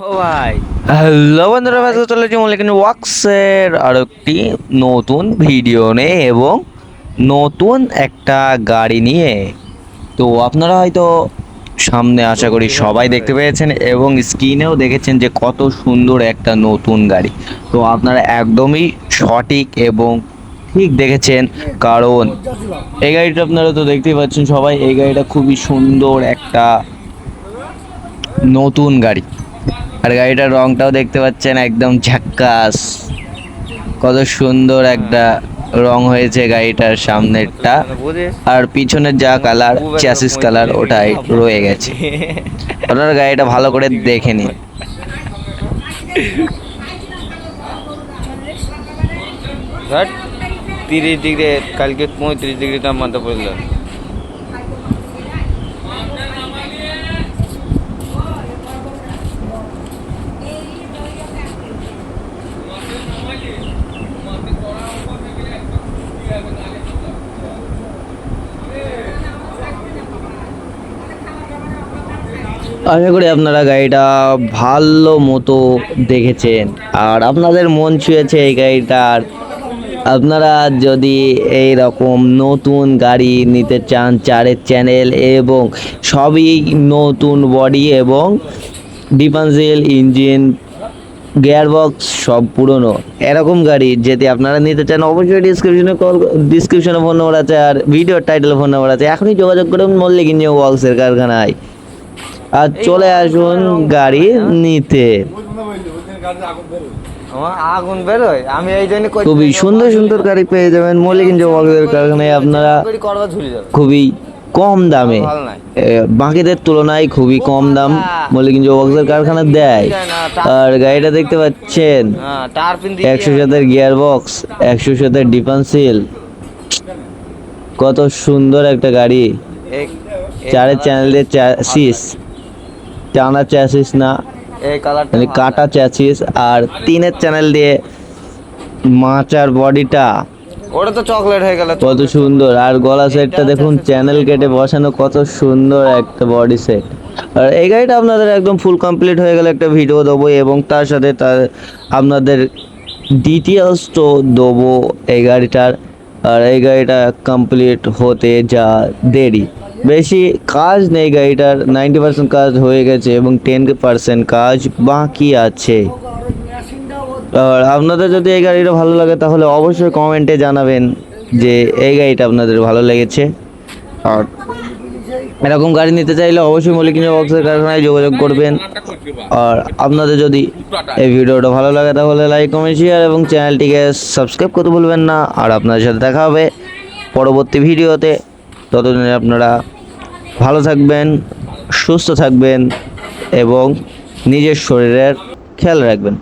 ভাই। হ্যালো বন্ধুরা ব্যস্ত চলেছি মলিকিন ওয়াক্সের আর একটি নতুন ভিডিও নিয়ে এবং নতুন একটা গাড়ি নিয়ে। তো আপনারা হয়তো সামনে আশা করি সবাই দেখতে পেয়েছেন এবং স্ক্রিনেও দেখেছেন যে কত সুন্দর একটা নতুন গাড়ি। তো আপনারা একদমই সঠিক এবং ঠিক দেখেছেন, কারণ এই গাড়িটা আপনারা তো দেখতেই পাচ্ছেন সবাই, এই গাড়িটা খুবই সুন্দর একটা নতুন গাড়ি। আর গাড়িটার রংটাও দেখতে পাচ্ছেন একদম ঝাক্কাস। কত সুন্দর একটা রং হয়েছে গাড়িটার সামনেরটা। আর পিছনের যা কালার চ্যাসিস কালার ওটাই রয়ে গেছে। আপনারা গাড়িটা ভালো করে দেখে নিন। তিরিশ ডিগ্রি, কালকে পঁয়ত্রিশ ডিগ্রি তাপমাত্রা পড়ল আশা করি আপনারা গাড়িটা ভালো মতো দেখেছেন। আর আপনাদের মন ছুঁয়েছে এই গাড়িটার আপনারা যদি এই রকম নতুন গাড়ি নিতে চান চারের চ্যানেল এবং সবই নতুন বডি এবং ডিফেন্সিয়াল ইঞ্জিন, গিয়ারবক্স সব পুরনো, এরকম গাড়ি যদি আপনারা নিতে চান, অবশ্যই ডিসক্রিপশনে কল ডিসক্রিপশনে ফোন নম্বর আছে আর ভিডিওর টাইটেল ফোন নম্বর আছে। এখনই যোগাযোগ করুন মল্লিক ইঞ্জিন ওয়ার্কসের কারখানায়। আর চলে আসুন গাড়ি নিতে। আগুন বেরোয়। আমি এই জন্য খুবই সুন্দর সুন্দর গাড়ি পেয়ে যাবেন। মল্লিক ইঞ্জিন ওয়ার্কসের কারখানায় আপনারা খুবই কম দামে। বাকিদের তুলনায় খুবই কম দাম মল্লিক ইঞ্জিন ওয়ার্কসের কারখানা দেয়। আর গাড়িটা দেখতে পাচ্ছেন? হ্যাঁ দিয়ে একশো সাতের গিয়ার বক্স একশো সাতের ডিফেন্সিল। কত সুন্দর একটা গাড়ি। চারের চ্যানেলের চ্যাসিস টানা চ্যাসিস না এই মানে কাটা চ্যাসিস আর তিনের চ্যানেল দিয়ে মাচার বডিটা ওটা তো চকলেট হয়ে গেল। কত সুন্দর। আর গলা সেটটা দেখুন চ্যানেল কেটে বসানো কত সুন্দর একটা বডি সেট আর এই গাড়িটা আপনাদের একদম ফুল কমপ্লিট হয়ে গেলে একটা ভিডিও দেবো এবং তার সাথে তার আপনাদের ডিটেলস তো দেবো এই গাড়িটার। আর এই গাড়িটা কমপ্লিট হতে যা দেরি। বেশি কাজ নেই গাড়িটার নাইনটি পার্সেন্ট কাজ হয়ে গেছে এবং টেন পার্সেন্ট কাজ বাকি আছে। আর আপনাদের যদি এই গাড়িটা ভালো লাগে তাহলে অবশ্যই কমেন্টে জানাবেন যে এই গাড়িটা আপনাদের ভালো লেগেছে। আর এরকম গাড়ি নিতে চাইলে অবশ্যই মলিকিনা বক্সের কারখানায় যোগাযোগ করবেন। আর আপনাদের যদি এই ভিডিওটা ভালো লাগে তাহলে লাইক কমেন্ট শেয়ার এবং চ্যানেলটিকে সাবস্ক্রাইব করতে ভুলবেন না। আর আপনাদের সাথে দেখা হবে পরবর্তী ভিডিওতে। ততদিনে আপনারা ভালো থাকবেন সুস্থ থাকবেন এবং নিজের শরীরের খেয়াল রাখবেন।